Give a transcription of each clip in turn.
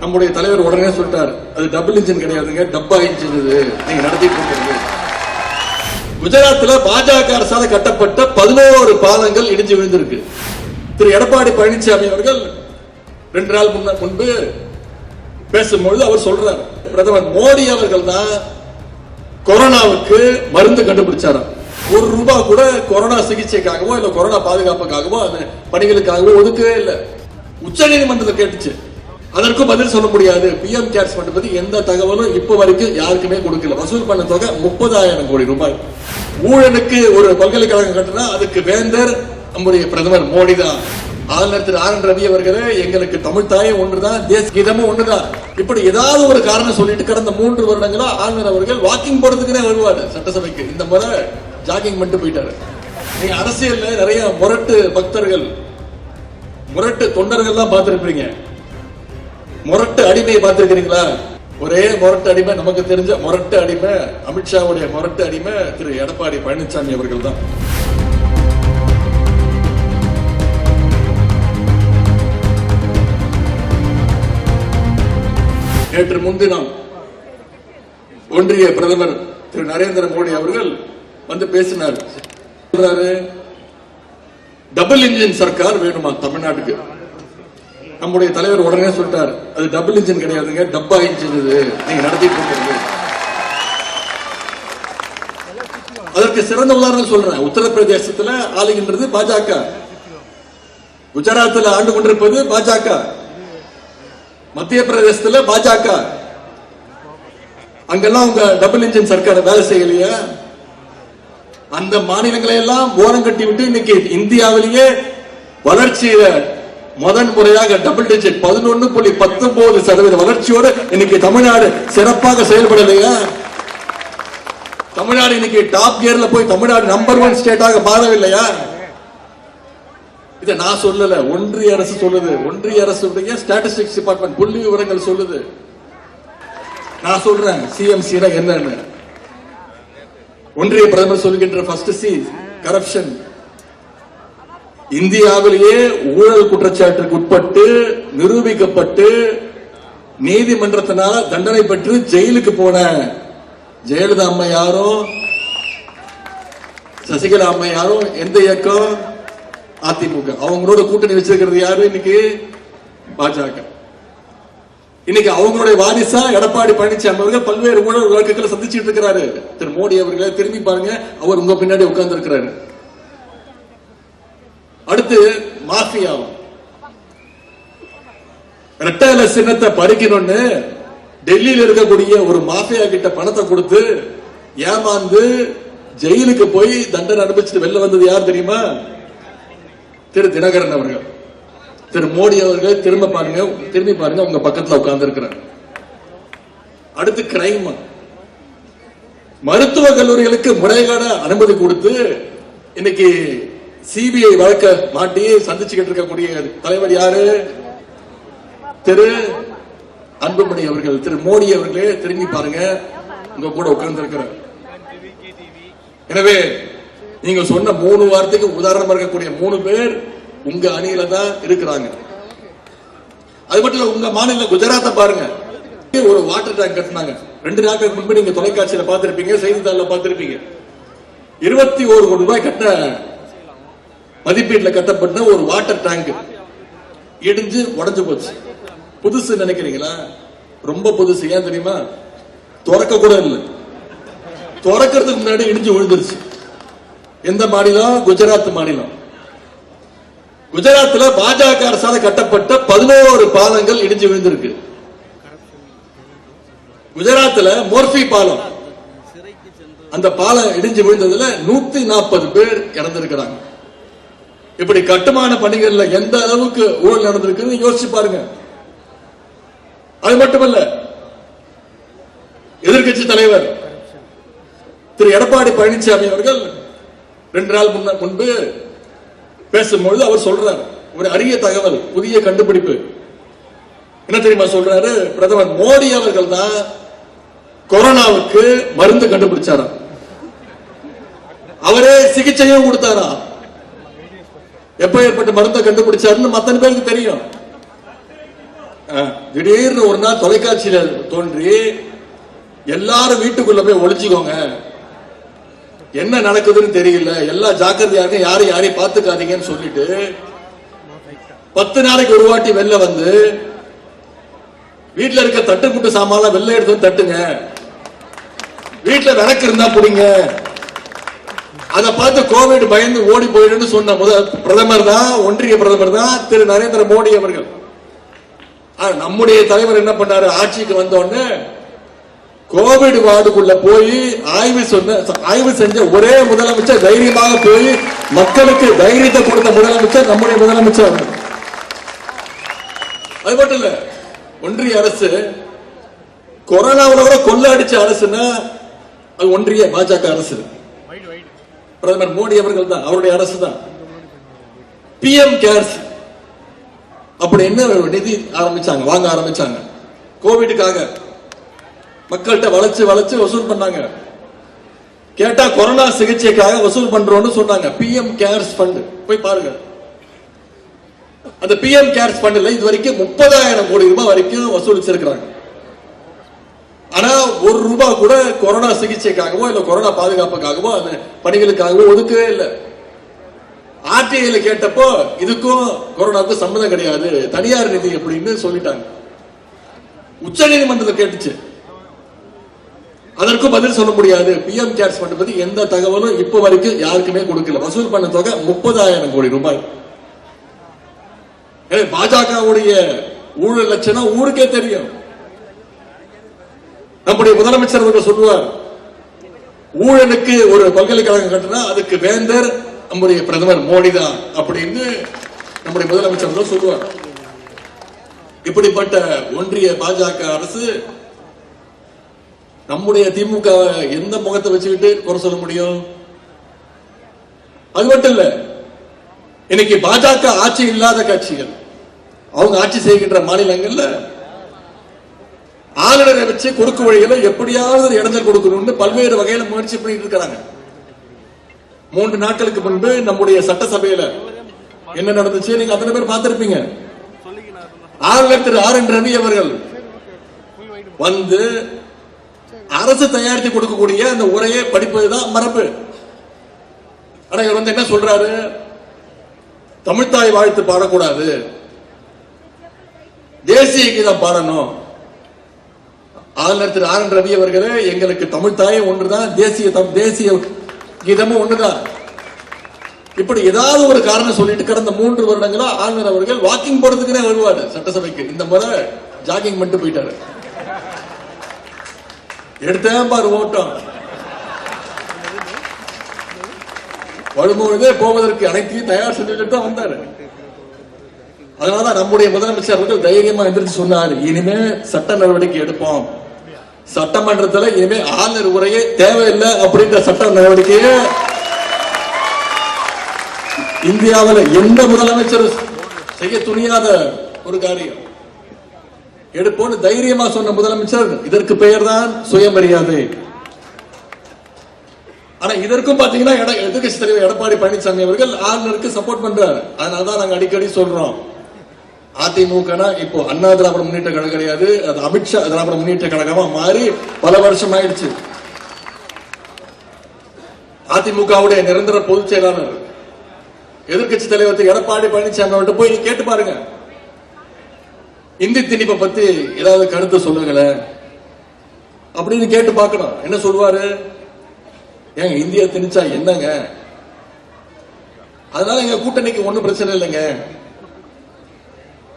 நம்முடைய தலைவர் உடனே சொல்லிட்டார் அது டபுள் இன்ஜின் கிடையாதுங்க டப்பா இன்ஜின் இது. நீங்க நடத்திட்டு இருக்கிறது குஜராத்தில் பாஜக அரசால் கட்டப்பட்ட பதினோரு பாலங்கள் இடிஞ்சு விழுந்திருக்கு. திரு எடப்பாடி பழனிசாமி அவர்கள் ரெண்டு நாள் முன்ன முன்பு பேசும்பொழுது அவர் சொல்றார் பிரதமர் மோடி அவர்கள் தான் கொரோனாவுக்கு மருந்து கண்டுபிடிச்சாராம் ஒரு ரூபாய் கூட கொரோனா சிகிச்சைக்காகவோ இல்லை கொரோனா பாதுகாப்புக்காகவோ அந்த பணிகளுக்காகவோ ஒதுக்கவே இல்லை. உச்ச நீதிமன்றத்தை கேட்டுச்சு அதற்கும் பதில் சொல்ல முடியாது. பிஎம் கேர்ஸ் ஃபண்ட் பத்தி எந்த தகவலும் இப்ப வரைக்கும் யாருக்குமே கொடுக்கல. வசூல் பண்ண தொகை முப்பதாயிரம் கோடி ரூபாய். ஊழலுக்கு ஒரு பல்கலைக்கழகம் கட்டினா அதுக்கு வேந்தர் நம்முடைய பிரதமர் மோடி தான் ஆளுநர் திரு ஆர் என் ரவி அவர்களே எங்களுக்கு தமிழ் தாயும் ஒன்றுதான் தேசிய கீதமும் ஒன்றுதான். இப்படி ஏதாவது ஒரு காரணம் சொல்லிட்டு கடந்த மூன்று வருடங்களா ஆளுநர் அவர்கள் வாக்கிங் போறதுக்குனே வருவாரு சட்டசபைக்கு. இந்த முறை ஜாகிங் மட்டும் போயிட்டாரு. நீங்க அரசியல்ல நிறைய முரட்டு பக்தர்கள் முரட்டு தொண்டர்கள்லாம் பார்த்துருப்பீங்க. முரட்டு அடிமையை பார்த்திருக்கிறீங்களா? ஒரே முரட்டு அடிமை நமக்கு தெரிஞ்ச முரட்டு அடிமை அமித்ஷாவுடைய முரட்டு அடிமை திரு எடப்பாடி பழனிசாமி அவர்கள் தான் நேற்று முன்தினம் ஒன்றிய பிரதமர் திரு நரேந்திர மோடி அவர்கள் வந்து பேசினார். டபுள் இன்ஜின் சர்க்கார் வேணுமா தமிழ்நாட்டுக்கு? நம்முடைய தலைவர் உடனே சொல்லிட்டார் அது டபுள் இன்ஜின் கிடையாதுங்க டப்பா இன்ஜின் இது. நீங்க நடத்திட்டு இருக்கிறது அதற்கு சிறந்த உதாரணம் சொல்றேன். உத்தரப்பிரதேசத்துல ஆளுகின்றது பாஜக. குஜராத்தில் ஆண்டு கொண்டிருப்பது பாஜக. மத்திய பிரதேசத்துல பாஜக. அங்கெல்லாம் உங்க டபுள் இன்ஜின் சர்க்கார் வேலை செய்யலையா. அந்த மாநிலங்களை எல்லாம் ஓரம் கட்டி விட்டு இன்னைக்கு இந்தியாவிலேயே வளர்ச்சியில முதன் முறையாக டபுள் டிஜிட் பதினொன்னு புள்ளி பத்தொன்பது சதவீத வளர்ச்சியோடு இன்னைக்கு தமிழ்நாடு சிறப்பாக செயல்படலையா? தமிழ்நாடு இன்னைக்கு டாப் கியர்ல போய் தமிழ்நாடு நம்பர் ஒன் ஸ்டேட்டாக மாறவில்லையா? இதை நான் சொல்லல ஒன்றிய அரசு சொல்லுது. ஒன்றிய அரசு ஸ்டாட்டிஸ்டிக்ஸ் டிபார்ட்மெண்ட் புள்ளி விவரங்கள் சொல்லுது. நான் சொல்றேன் சிஎம்சி என்னன்னு. ஒன்றிய பிரதமர் சொல்கின்ற ஃபர்ஸ்ட் சி கரப்ஷன் இந்தியாவிலேயே ஊழல் குற்றச்சாட்டுக்கு உட்பட்டு நிரூபிக்கப்பட்டு நீதிமன்றத்தினால தண்டனை பெற்று ஜெயிலுக்கு போன ஜெயலலிதா அம்மையாரும் சசிகலா அம்மையாரும் எந்த இயக்கம்? அதிமுக. அவங்களோட கூட்டணி வச்சிருக்கிறது யாரு இன்னைக்கு? பாஜக. இன்னைக்கு அவங்களுடைய வாரிசா எடப்பாடி பழனிசாமி அவர்கள் பல்வேறு ஊழல் வழக்குகளை சந்திச்சுட்டு இருக்கிறாரு. திரு மோடி அவர்களை திரும்பி பாருங்க. அவர் உங்க பின்னாடி உட்கார்ந்து இருக்கிறாரு அடுத்து மாஃபியாவும். ரெட்டல சின்னத்தை பறிக்கணும்னு டெல்லியில இருக்கக்கூடிய ஒரு மாஃபியா கிட்ட பணத்தை கொடுத்து ஏமாந்து ஜெயிலுக்கு போய் தண்டனை அனுபவிச்சுட்டு வெளில வந்தது யார் தெரியுமா? திரு தினகரன் அவர்கள். திரு மோடி அவர்கள் திரும்ப பாருங்க திரும்பி பாருங்க உங்க பக்கத்துல உட்கார்ந்து இருக்கிறார் அடுத்து கிரைம். மருத்துவ கல்லூரிகளுக்கு முறைகேட அனுமதி கொடுத்து இன்னைக்கு சிபிஐ வழக்க மாட்டி சந்திச்சுக்கிட்டு இருக்கக்கூடிய தலைவர் யாரு? திரு அன்புமணி அவர்கள் திரு மோடி அவர்களே திரும்பி பாருங்க. உங்க கூட உட்கார்ந்து இருக்கிறார் எனவே நீங்க சொன்ன மூணு வார்த்தைக்கு உதாரணமா இருக்கக்கூடிய மூணு பேர் உங்க அணியில தான் இருக்கிறாங்க. அது மட்டும் இல்ல உங்க மாநில குஜராத்தை பாருங்க. ஒரு வாட்டர் டேங்க் கட்டினாங்க. ரெண்டு நாட்களுக்கு முன்பு நீங்க தொலைக்காட்சியில பார்த்திருப்பீங்க செய்தித்தாளில் பாத்துருப்பீங்க இருபத்தி ஒரு கோடி ரூபாய் கட்ட மதிப்பீட்டுல கட்டப்பட்ட ஒரு வாட்டர் டேங்க் இடிஞ்சு உடஞ்சு போச்சு. புதுசு நினைக்கிறீங்களா? ரொம்ப புதுசு. ஏன் தெரியுமா? திறக்க கூட இல்லை. திறக்கிறதுக்கு முன்னாடி இடிஞ்சு விழுந்துருச்சு எந்த மாநிலம்? குஜராத் மாநிலம். குஜராத்தில் பாஜக அரசால கட்டப்பட்ட பதினோரு பாலங்கள் இடிஞ்சு விழுந்திருக்கு. குஜராத்தில் மோர்பி பாலம். அந்த பாலம் இடிஞ்சு விழுந்ததுல நூத்தி நாற்பது பேர் இறந்திருக்கிறாங்க. இப்படி கட்டுமான பணிகள்ல எந்த அளவுக்கு ஊழல் நடந்திருக்குன்னு யோசிச்சு பாருங்க. அது மட்டுமல்ல எதிர்கட்சி தலைவர் திரு எடப்பாடி பழனிசாமி அவர்கள் ரெண்டு நாள் முன்ன முன்பு பேசும்பொழுது அவர் சொல்றார் ஒரு அரிய தகவல் புதிய கண்டுபிடிப்பு. என்ன தெரியுமா சொல்றாரு? பிரதமர் மோடி அவர்கள் தான் கொரோனாவுக்கு மருந்து கண்டுபிடிச்சாராம். அவரே சிகிச்சையும் கொடுத்தாராம். எப்ப ஏற்பட்ட மருந்தை கண்டுபிடிச்சாருன்னு மத்தன பேருக்கு தெரியும். திடீர்னு ஒரு நாள் தொலைக்காட்சியில தோன்றி எல்லாரும் வீட்டுக்குள்ள போய் ஒழிச்சுக்கோங்க என்ன நடக்குதுன்னு தெரியல. எல்லா ஜாக்கிரதையா இருக்க யாரும் யாரையும் பாத்துக்காதீங்கன்னு சொல்லிட்டு பத்து நாளைக்கு ஒரு வாட்டி வெளில வந்து வீட்டுல இருக்க தட்டு முட்டு சாமான்லாம் வெளில எடுத்து தட்டுங்க. வீட்டுல விளக்கு இருந்தா புடிங்க. அதை பார்த்து கோவிட் பயந்து ஓடி போயிடுன்னு சொன்ன முதல் பிரதமர் தான் ஒன்றிய பிரதமர் தான் திரு. நரேந்திர மோடி அவர்கள். நம்முடைய தலைவர் என்ன பண்ணாரு? ஆட்சிக்கு வந்தோடனே கோவிட் வார்டுக்குள்ள போய் ஆய்வு சொன்ன ஆய்வு செஞ்ச ஒரே முதலமைச்சர் தைரியமாக போய் மக்களுக்கு தைரியத்தை கொடுத்த முதலமைச்சர் நம்முடைய முதலமைச்சர் அது மட்டும் இல்ல ஒன்றிய அரசு கொரோனாவில் கூட கொள்ள அடிச்ச அரசுன்னா அது ஒன்றிய பாஜக அரசு. பிரதமர் மோடி அவர்கள் தான் அவருடைய அரசு தான் பிஎம் கேர்ஸ் அப்படி என்ன நிதி ஆரம்பிச்சாங்க வாங்க ஆரம்பிச்சாங்க. கோவிடுக்காக மக்கள்கிட்ட வளைச்சு வளைச்சு வசூல் பண்ணாங்க. கேட்டா கொரோனா சிகிச்சைக்காக வசூல் பண்றோம்னு சொன்னாங்க. பிஎம் கேர்ஸ் ஃபண்ட் போய் பாருங்க. அந்த பிஎம் கேர்ஸ் ஃபண்ட்ல இது வரைக்கும் முப்பதாயிரம் கோடி ரூபாய் வரைக்கும் வசூலிச்சிருக்கிறாங்க. ஆனா ஒரு ரூபாய் கூட கொரோனா சிகிச்சைக்காகவோ இல்ல கொரோனா பாதுகாப்புக்காகவோ அந்த பணிகளுக்காகவோ ஒதுக்கவே இல்லை. ஆர்டிஐல கேட்டப்போ இதுக்கும் கொரோனாவுக்கும் சம்மந்தம் கிடையாது. தனியார் நிதி அப்படின்னு சொல்லிட்டாங்க. உச்ச நீதிமன்றத்தில் கேட்டுச்சு. அதற்கும் பதில் சொல்ல முடியாது. பிஎம் கேர்ஸ் ஃபண்ட் பத்தி எந்த தகவலும் இப்ப வரைக்கும் யாருக்குமே கொடுக்கல. வசூல் பண்ண தொகை முப்பதாயிரம் கோடி ரூபாய். பாஜகவுடைய ஊழல் லட்சணம் ஊருக்கே தெரியும். நம்முடைய முதலமைச்சர் அவர்கள் சொல்லுவார் ஊழலுக்கு ஒரு பல்கலைக்கழகம் கட்டினா அதுக்கு வேந்தர் நம்முடைய பிரதமர் மோடி தான் அப்படின்னு நம்முடைய முதலமைச்சர் அவர்கள் சொல்லுவார். இப்படிப்பட்ட ஒன்றிய பாஜக அரசு நம்முடைய திமுக எந்த முகத்தை வச்சுக்கிட்டு குறை சொல்ல முடியும்? அது மட்டும் இல்ல இன்னைக்கு பாஜக ஆட்சி இல்லாத கட்சிகள் அவங்க ஆட்சி செய்கின்ற மாநிலங்கள்ல ஆளுநரை வச்சு குறுக்கு வழிகளை எப்படியாவது ஒரு கொடுக்கணும்னு பல்வேறு வகையில முயற்சி பண்ணிட்டு இருக்கிறாங்க. மூன்று நாட்களுக்கு முன்பு நம்முடைய சட்டசபையில என்ன நடந்துச்சு? நீங்க அத்தனை பேர் பார்த்திருப்பீங்க. ஆளுநர் திரு ஆர் என் ரவி அவர்கள் வந்து அரசு தயாரித்து கொடுக்கக்கூடிய அந்த உரையை படிப்பதுதான் மரபு. ஆனா இவர் வந்து என்ன சொல்றாரு? தமிழ்த்தாய் வாழ்த்து பாடக்கூடாது. தேசிய கீதம் பாடணும். ஆளுநர் திரு ஆர் என் ரவி அவர்களே எங்களுக்கு தமிழ் தாயும் ஒன்றுதான் தேசிய தம்- தேசிய கீதமும் ஒன்றுதான். இப்படி ஏதாவது ஒரு காரணம் சொல்லிட்டு கடந்த மூன்று வருடங்களா ஆளுநர் அவர்கள் வாக்கிங் போறதுக்குனே வருவாரு சட்டசபைக்கு. இந்த முறை ஜாகிங் மட்டும் போயிட்டாரு. எடுத்தேன் பாரு ஓட்டம். வரும்பொழுதே போவதற்கு அனைத்தையும் தயார் செஞ்சுட்டு தான் வந்தாரு. அதனாலதான் நம்முடைய முதலமைச்சர் அவர்கள் தைரியமா எந்திரிச்சு சொன்னார் இனிமே சட்ட நடவடிக்கை எடுப்போம். சட்டமன்றத்துல இனிமே ஆளுநர் உரையே தேவையில்லை அப்படின்ற சட்ட நடவடிக்கையை இந்தியாவில் எந்த முதலமைச்சர் செய்ய துணியாத ஒரு காரியம். எடுப்போன்னு தைரியமா சொன்ன முதலமைச்சர் இதற்கு பெயர் தான் சுயமரியாதை. ஆனா இதற்கும் பாத்தீங்கன்னா எதிர்கட்சி தலைவர் எடப்பாடி பழனிசாமி அவர்கள் ஆளுநருக்கு சப்போர்ட் பண்றாரு. அதனாலதான் நாங்க அடிக்கடி சொல்றோம். அதிமுகனா இப்போ அண்ணா திராவிட முன்னேற்ற கழகம் கிடையாது. அது அமித்ஷா திராவிட முன்னேற்ற கழகமா மாறி பல வருஷம் ஆயிடுச்சு. அதிமுகவுடைய நிரந்தர பொதுச் செயலாளர் எதிர்க்கட்சி தலைவர் எடப்பாடி பழனிசாமி அவர்கிட்ட போய் கேட்டு பாருங்க. இந்தி திணிப்பை பத்தி ஏதாவது கருத்து சொல்லுங்களேன். அப்படின்னு கேட்டு பார்க்கணும். என்ன சொல்லுவாரு? ஏங்க இந்தியா திணிச்சா என்னங்க? அதனால எங்க கூட்டணிக்கு ஒன்றும் பிரச்சனை இல்லைங்க.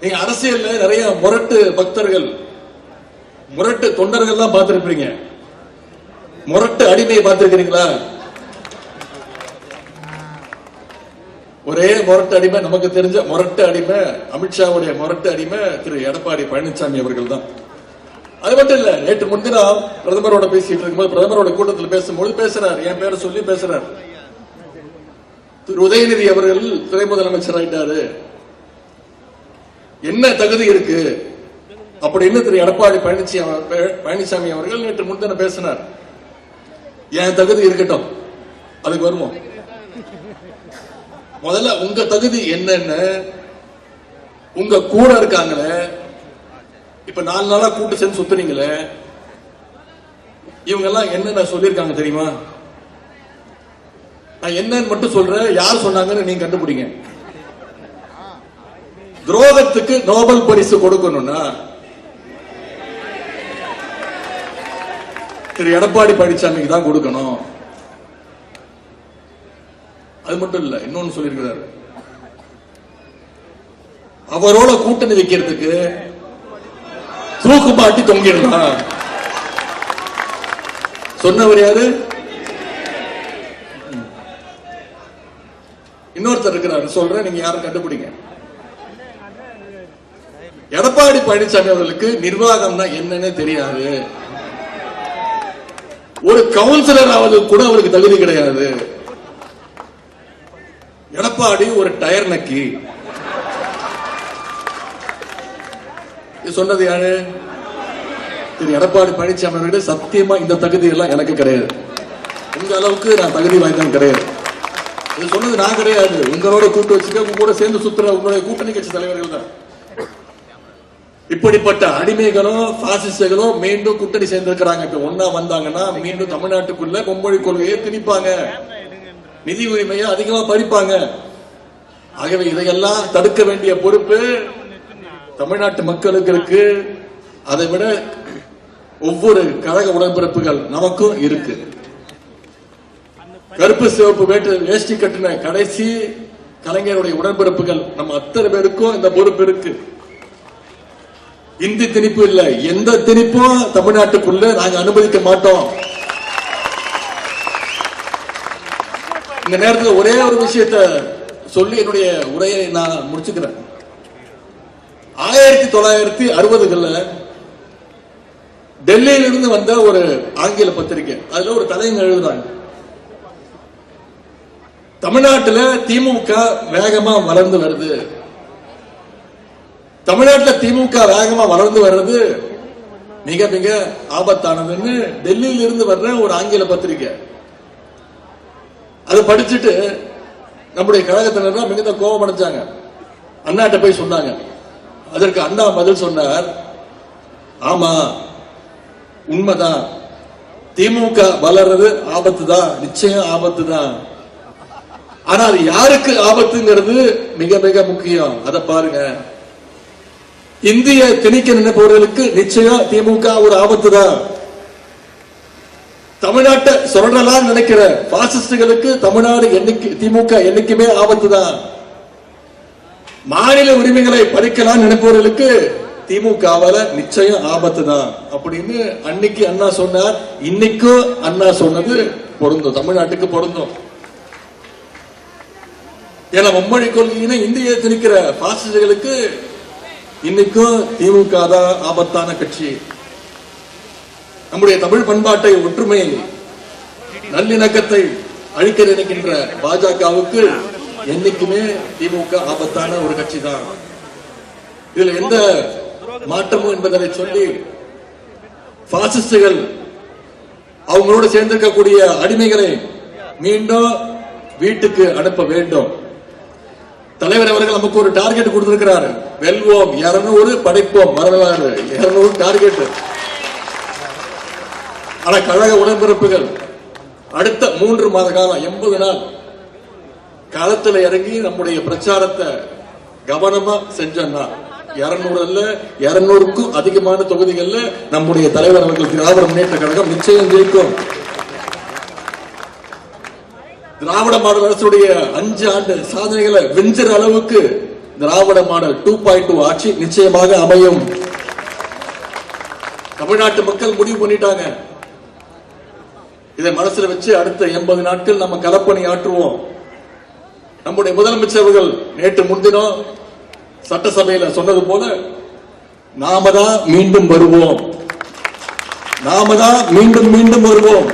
நீங்க அரசியல்ல நிறைய முரட்டு பக்தர்கள். முரட்டு தொண்டர்கள்லாம் பார்த்திருப்பீங்க. முரட்டு அடிமையை பார்த்திருக்கிறீங்களா? ஒரே முரட்டு அடிமை நமக்கு தெரிஞ்ச முரட்டு அடிமை அமித்ஷாவுடைய முரட்டு அடிமை திரு எடப்பாடி பழனிசாமி அவர்கள் தான் அது மட்டும் இல்ல நேற்று முன்தினம் பிரதமரோட பேசிட்டு இருக்கும்போது பிரதமரோட கூட்டத்தில் பேசும்போது பேசுறார் என் பேரை சொல்லி பேசுறார். திரு உதயநிதி அவர்கள் துணை முதலமைச்சர் ஆயிட்டாரு. என்ன தகுதி இருக்கு? அப்படின்னு திரு எடப்பாடி பழனிசாமி பழனிசாமி அவர்கள் நேற்று முன்தின பேசினார். என் தகுதி இருக்கட்டும். அதுக்கு வருவோம் முதல்ல உங்க தகுதி என்னன்னு உங்க கூட இருக்காங்களே இப்ப நாலு நாளா கூட்டு சேர்ந்து சுத்துறீங்களே இவங்க எல்லாம் என்னென்ன சொல்லியிருக்காங்க தெரியுமா? நான் என்னன்னு மட்டும் சொல்றேன் யார் சொன்னாங்கன்னு நீங்க கண்டுபிடிங்க. துரோகத்துக்கு நோபல் பரிசு கொடுக்கணும்னா திரு எடப்பாடி பழனிசாமிக்கு தான் கொடுக்கணும். அது மட்டும் இல்ல இன்னொன்னு சொல்லியிருக்கிறாரு. அவரோட கூட்டணி வைக்கிறதுக்கு தூக்கு பாட்டி தொங்கிடலாம். சொன்னவர் யாரு? இன்னொருத்தர் இருக்கிறாரு. சொல்றேன் நீங்க யாரும் கண்டுபிடிங்க. எடப்பாடி பழனிசாமி அவர்களுக்கு நிர்வாகம்னா என்னன்னு தெரியாது. ஒரு கவுன்சிலர் ஆவது கூட அவருக்கு தகுதி கிடையாது. எடப்பாடி ஒரு டயர் நக்கி. இது சொன்னது யாரு? திரு எடப்பாடி பழனிசாமி அவர்களே. சத்தியமா இந்த தகுதி எல்லாம் எனக்கு கிடையாது. உங்க அளவுக்கு நான் தகுதி வாய்ந்தவன் கிடையாது. இது சொன்னது நான் கிடையாது. உங்களோட கூட்டு வச்சுக்க உங்க கூட சேர்ந்து சுத்துற உங்களுடைய கூட்டணி கட்சி தலைவர்கள் தான். இப்படிப்பட்ட அடிமைகளும் பாசிஸ்டுகளும் மீண்டும் கூட்டணி சேர்ந்திருக்கிறாங்க. இப்ப ஒன்னா வந்தாங்கன்னா மீண்டும் தமிழ்நாட்டுக்குள்ள மும்மொழி கொள்கையை திணிப்பாங்க. நிதி உரிமையை அதிகமா பறிப்பாங்க. ஆகவே இதையெல்லாம் தடுக்க வேண்டிய பொறுப்பு தமிழ்நாட்டு மக்களுக்கு இருக்கு. அதை விட ஒவ்வொரு கழக உடன்பிறப்புகள் நமக்கும் இருக்கு. கருப்பு சிவப்பு வேட்டு வேஷ்டி கட்டின கடைசி கலைஞருடைய உடன்பிறப்புகள் நம்ம அத்தனை பேருக்கும் இந்த பொறுப்பு இருக்கு. இந்தி திணிப்பு இல்ல. எந்த திணிப்பும் தமிழ்நாட்டுக்குள்ள நாங்க அனுமதிக்க மாட்டோம். இந்த நேரத்தில் ஒரே ஒரு விஷயத்த சொல்லி என்னுடைய உரையை நான் முடிச்சுக்கிறேன். ஆயிரத்தி தொள்ளாயிரத்தி அறுபதுகள்ல டெல்லியிலிருந்து வந்த ஒரு ஆங்கில பத்திரிகை. அதுல ஒரு தலைங்க எழுதுறாங்க. தமிழ்நாட்டுல திமுக வேகமா வளர்ந்து வருது. தமிழ்நாட்டில் திமுக வேகமா வளர்ந்து வர்றது மிக மிக ஆபத்தானதுன்னு டெல்லியில இருந்து வர்ற ஒரு ஆங்கில பத்திரிகை. அதை படிச்சுட்டு நம்முடைய கழகத்தினர் மிகுந்த கோபம் அடைஞ்சாங்க. அண்ணாட்ட போய் சொன்னாங்க. அதற்கு அண்ணா பதில் சொன்னார். ஆமா உண்மைதான். திமுக வளர்றது ஆபத்து தான் நிச்சயம் ஆபத்து தான் ஆனா அது யாருக்கு ஆபத்துங்கிறது மிக மிக முக்கியம். அதை பாருங்க. இந்திய திணிக்க நினைப்பவர்களுக்கு நிச்சயம் திமுக ஒரு ஆபத்து தான் தமிழ்நாட்டை சுரண்டலாம் நினைக்கிற பாசிஸ்டுகளுக்கு தமிழ்நாடு என்னைக்கு திமுக என்னைக்குமே ஆபத்து தான் மாநில உரிமைகளை பறிக்கலாம் நினைப்பவர்களுக்கு திமுகவால நிச்சயம் ஆபத்து தான் அப்படின்னு அன்னைக்கு அண்ணா சொன்னார். இன்னைக்கும் அண்ணா சொன்னது பொருந்தும். தமிழ்நாட்டுக்கு பொருந்தும். ஏன்னா மும்மொழி கொள்கையின இந்திய திணிக்கிற பாசிஸ்டுகளுக்கு இன்னைக்கும் திமுக தான் ஆபத்தான கட்சி. நம்முடைய தமிழ் பண்பாட்டை ஒற்றுமை நல்லிணக்கத்தை அழிக்க நினைக்கின்ற பாஜகவுக்கு என்னைக்குமே திமுக ஆபத்தான ஒரு கட்சி தான் இதுல எந்த மாற்றமும் என்பதனை சொல்லி பாசிஸ்டுகள் அவங்களோட சேர்ந்திருக்கக்கூடிய அடிமைகளை மீண்டும் வீட்டுக்கு அனுப்ப வேண்டும். தலைவர் அவர்கள் நமக்கு ஒரு டார்கெட் கொடுத்திருக்கிறார். வெல்வோம் இருநூறு படைப்போம் வரலாறு இருநூறு டார்கெட் ஆனா கழக உடன்பிறப்புகள். அடுத்த மூன்று மாத காலம் எண்பது நாள். களத்தில் இறங்கி நம்முடைய பிரச்சாரத்தை கவனமா செஞ்சோம்னா இருநூறு அல்ல இருநூறுக்கும் அதிகமான தொகுதிகள்ல நம்முடைய தலைவர் அவர்கள் திராவிட முன்னேற்ற கழகம் நிச்சயம் ஜெயிக்கும். திராவிட மாடல் அரசுடைய அஞ்சு ஆண்டு சாதனைகளை வெஞ்சற அளவுக்கு Dravida model two point two ஆட்சி நிச்சயமாக அமையும். தமிழ்நாட்டு மக்கள் முடிவு பண்ணிட்டாங்க. இதை மனசுல வச்சு அடுத்த எண்பது நாட்கள் நம்ம களப்பணி ஆற்றுவோம். நம்முடைய முதலமைச்சர் நேற்று முன்தினம் சட்டசபையில சொன்னது போல நாம தான் மீண்டும் வருவோம். நாம தான் மீண்டும் மீண்டும் வருவோம்.